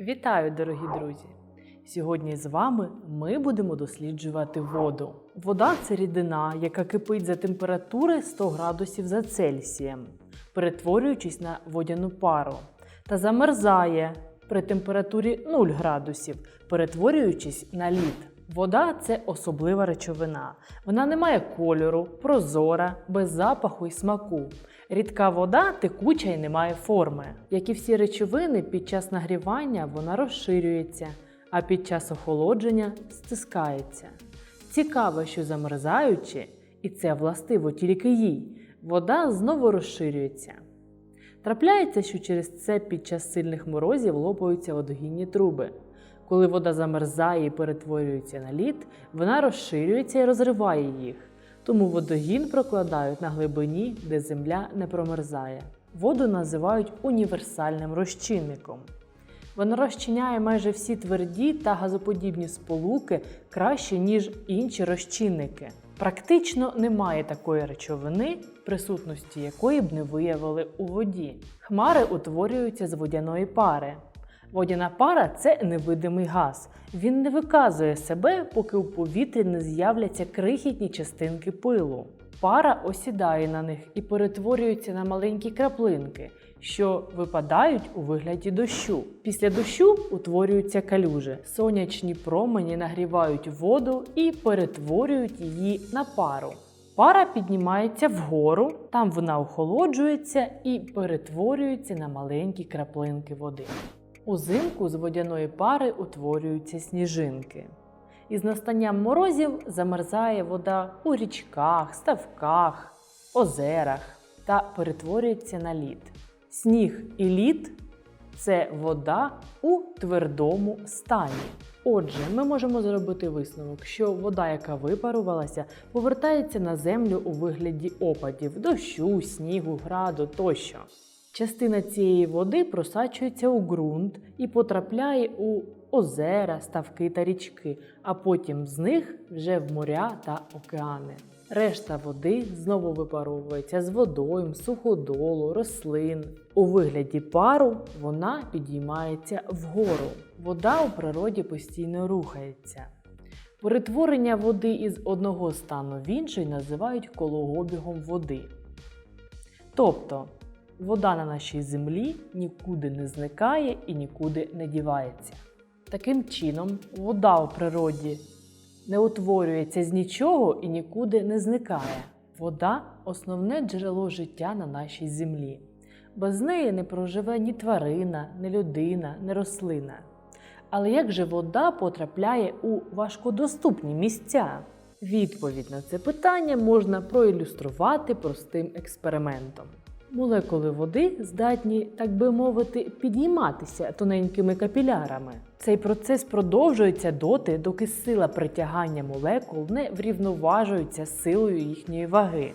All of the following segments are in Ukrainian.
Вітаю, дорогі друзі! Сьогодні з вами ми будемо досліджувати воду. Вода це рідина, яка кипить за температури 100 градусів за Цельсієм, перетворюючись на водяну пару, та замерзає при температурі 0 градусів, перетворюючись на лід. Вода це особлива речовина. Вона не має кольору, прозора, без запаху і смаку. Рідка вода текуча і не має форми. Як і всі речовини, під час нагрівання вона розширюється, а під час охолодження стискається. Цікаво, що замерзаючи, і це властиво тільки їй, вода знову розширюється. Трапляється, що через це під час сильних морозів лопаються водогінні труби. Коли вода замерзає і перетворюється на лід, вона розширюється і розриває їх. Тому водогін прокладають на глибині, де земля не промерзає. Воду називають універсальним розчинником. Вона розчиняє майже всі тверді та газоподібні сполуки краще, ніж інші розчинники. Практично немає такої речовини, присутності якої б не виявили у воді. Хмари утворюються з водяної пари. Водяна пара це невидимий газ. Він не виказує себе, поки у повітрі не з'являться крихітні частинки пилу. Пара осідає на них і перетворюється на маленькі краплинки, що випадають у вигляді дощу. Після дощу утворюються калюжі. Сонячні промені нагрівають воду і перетворюють її на пару. Пара піднімається вгору, там вона охолоджується і перетворюється на маленькі краплинки води. Узимку з водяної пари утворюються сніжинки. Із настанням морозів замерзає вода у річках, ставках, озерах та перетворюється на лід. Сніг і лід це вода у твердому стані. Отже, ми можемо зробити висновок, що вода, яка випарувалася, повертається на землю у вигляді опадів, дощу, снігу, граду тощо. Частина цієї води просачується у ґрунт і потрапляє у озера, ставки та річки, а потім з них вже в моря та океани. Решта води знову випаровується з водою, суходолу, рослин. У вигляді пару вона підіймається вгору. Вода у природі постійно рухається. Перетворення води із одного стану в інший називають кологобігом води. Тобто вода на нашій землі нікуди не зникає і нікуди не дівається. Таким чином, вода у природі не утворюється з нічого і нікуди не зникає. Вода основне джерело життя на нашій землі. Без неї не проживе ні тварина, ні людина, ні рослина. Але як же вода потрапляє у важкодоступні місця? Відповідь на це питання можна проілюструвати простим експериментом. Молекули води здатні, так би мовити, підійматися тоненькими капілярами. Цей процес продовжується доти, доки сила притягання молекул не врівноважується силою їхньої ваги.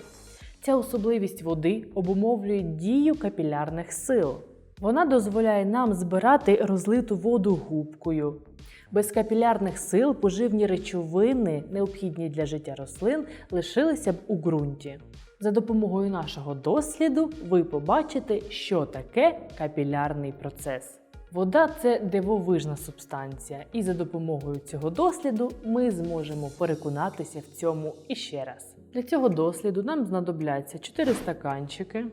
Ця особливість води обумовлює дію капілярних сил. Вона дозволяє нам збирати розлиту воду губкою. Без капілярних сил поживні речовини, необхідні для життя рослин, лишилися б у ґрунті. За допомогою нашого досліду ви побачите, що таке капілярний процес. Вода це дивовижна субстанція, і за допомогою цього досліду ми зможемо переконатися в цьому іще раз. Для цього досліду нам знадобляться 4 стаканчики.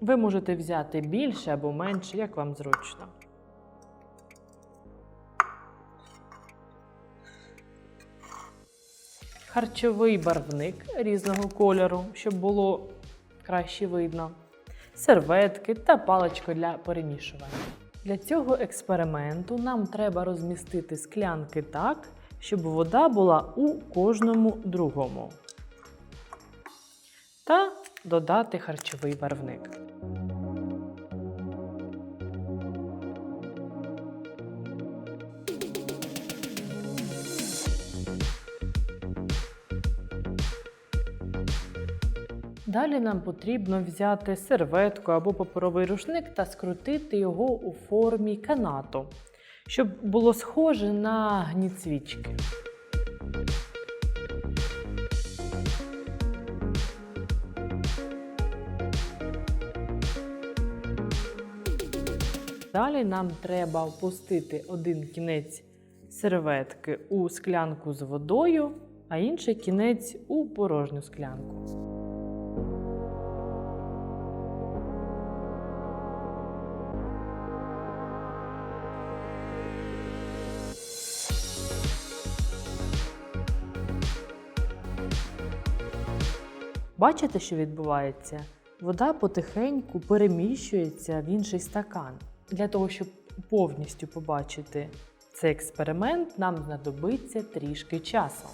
Ви можете взяти більше або менше, як вам зручно. Харчовий барвник різного кольору, щоб було краще видно, серветки та паличка для перемішування. Для цього експерименту нам треба розмістити склянки так, щоб вода була у кожному другому. Та додати харчовий барвник. Далі нам потрібно взяти серветку або паперовий рушник та скрутити його у формі канату, щоб було схоже на гніт свічки. Далі нам треба впустити один кінець серветки у склянку з водою, а інший кінець у порожню склянку. Бачите, що відбувається? Вода потихеньку переміщується в інший стакан. Для того, щоб повністю побачити цей експеримент, нам знадобиться трішки часу.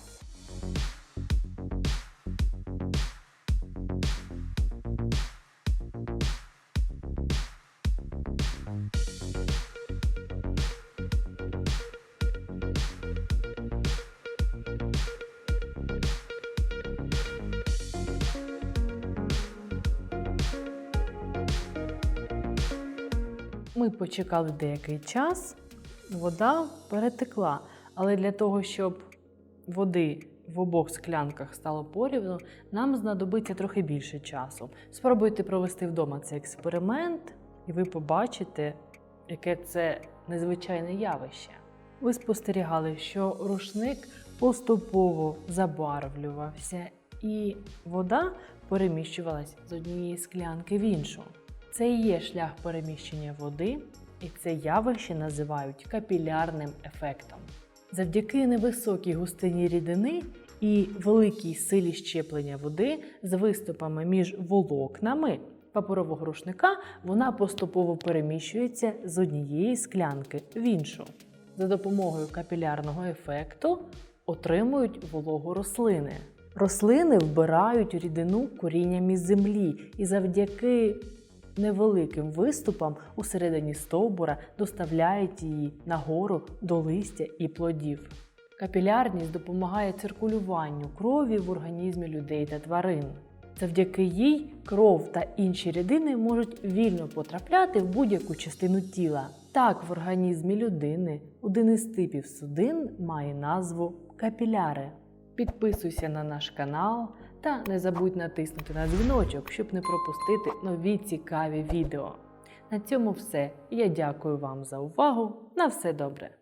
Ми почекали деякий час, вода перетекла. Але для того, щоб води в обох склянках стало порівну, нам знадобиться трохи більше часу. Спробуйте провести вдома цей експеримент, і ви побачите, яке це незвичайне явище. Ви спостерігали, що рушник поступово забарвлювався, і вода переміщувалась з однієї склянки в іншу. Це і є шлях переміщення води, і це явище називають капілярним ефектом. Завдяки невисокій густині рідини і великій силі щеплення води з виступами між волокнами паперового рушника вона поступово переміщується з однієї склянки в іншу. За допомогою капілярного ефекту отримують вологу рослини. Рослини вбирають рідину корінням із землі і завдяки невеликим виступам у середині стовбура доставляють її нагору до листя і плодів. Капілярність допомагає циркулюванню крові в організмі людей та тварин. Завдяки їй кров та інші рідини можуть вільно потрапляти в будь-яку частину тіла. Так, в організмі людини один із типів судин має назву капіляри. Підписуйся на наш канал та не забудь натиснути на дзвіночок, щоб не пропустити нові цікаві відео. На цьому все. Я дякую вам за увагу. На все добре!